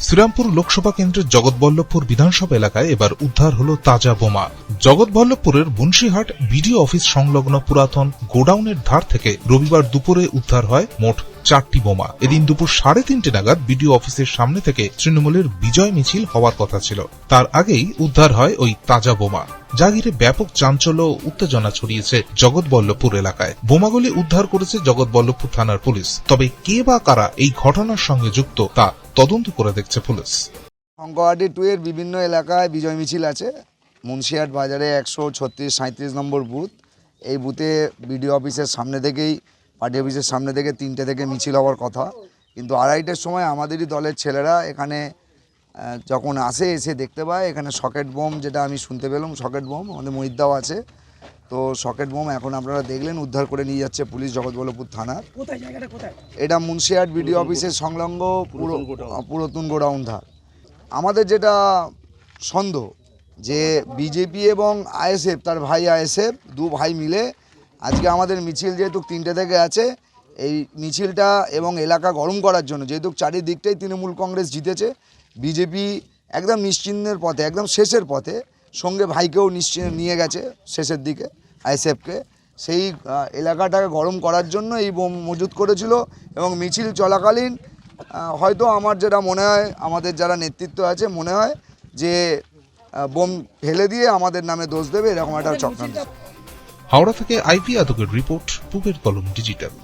শ্রীরামপুর লোকসভা কেন্দ্রের জগৎবল্লভপুর বিধানসভা এলাকায় এবার উদ্ধার হলো তাজা বোমা। জগৎবল্লভপুরের বংশীহাট বিডিও অফিস সংলগ্ন পুরাতন গোডাউনের ধার থেকে রবিবার দুপুরে উদ্ধার হয় মোট চারটি বোমা। এদিন দুপুর সাড়ে তিনটে নাগাদ বিডিও অফিসের সামনে থেকে তৃণমূলের বিজয় মিছিল হওয়ার কথা ছিল। তার আগেই উদ্ধার হয় ওই তাজা বোমা। যা ঘিরে ব্যাপক চাঞ্চল্য উত্তেজনা ছড়িয়েছে জগৎবল্লভপুর এলাকায়। বোমাগুলি উদ্ধার করেছে জগৎবল্লভপুর থানার পুলিশ। তবে কে বা কারা এই ঘটনার সঙ্গে যুক্ত তা তদন্ত করে দেখছে পুলিশ। শঙ্করহাটি টু এর বিভিন্ন এলাকায় বিজয় মিছিল আছে। মুন্সিয়াট বাজারে একশো ছত্রিশ সাঁত্রিশ নম্বর বুথ। এই বুথে বিডিও অফিসের সামনে থেকেই, পার্টি অফিসের সামনে থেকে তিনটে থেকে মিছিল হওয়ার কথা। কিন্তু আড়াইটের সময় আমাদেরই দলের ছেলেরা এখানে যখন আসে, এসে দেখতে পায়। এখানে সকেট বোম যেটা আমি শুনতে পেলাম, সকেট বোম আমাদের মহিদ্দাও আছে। তো সকেট বোম এখন আপনারা দেখলেন উদ্ধার করে নিয়ে যাচ্ছে পুলিশ জগৎবল্লভপুর থানার কোথায় জায়গাটা কোথায়? এটা মুন্সিহাট বিডিও অফিসের সংলগ্ন পুরো- পুরাতন গোডাউন। ধার। আমাদের যেটা সন্দেহ যে বিজেপি এবং আইএসএফ তার ভাই আইএসএফ দু ভাই মিলে আজকে আমাদের মিছিল যেহেতু তিনটে থেকে আছে এই মিছিলটা এবং এলাকা গরম করার জন্য যেহেতু চারিদিকটাই তৃণমূল কংগ্রেস জিতেছে বিজেপি একদম নিশ্চিন্তের পথে একদম শেষের পথে সঙ্গে ভাইকেও নিশ্চিন্ত নিয়ে গেছে শেষের দিকে আইএসএফকে। সেই এলাকাটাকে গরম করার জন্য এই বোম মজুত করেছিল এবং মিছিল চলাকালীন হয়তো আমার যেটা মনে হয় আমাদের যারা নেতৃত্ব আছে মনে হয় যে বোম ফেলে দিয়ে আমাদের নামে দোষ দেবে এরকম একটা চক্রান্ত। হাওড়া থেকে আইপি আদকের রিপোর্ট পুবের কলম ডিজিটাল।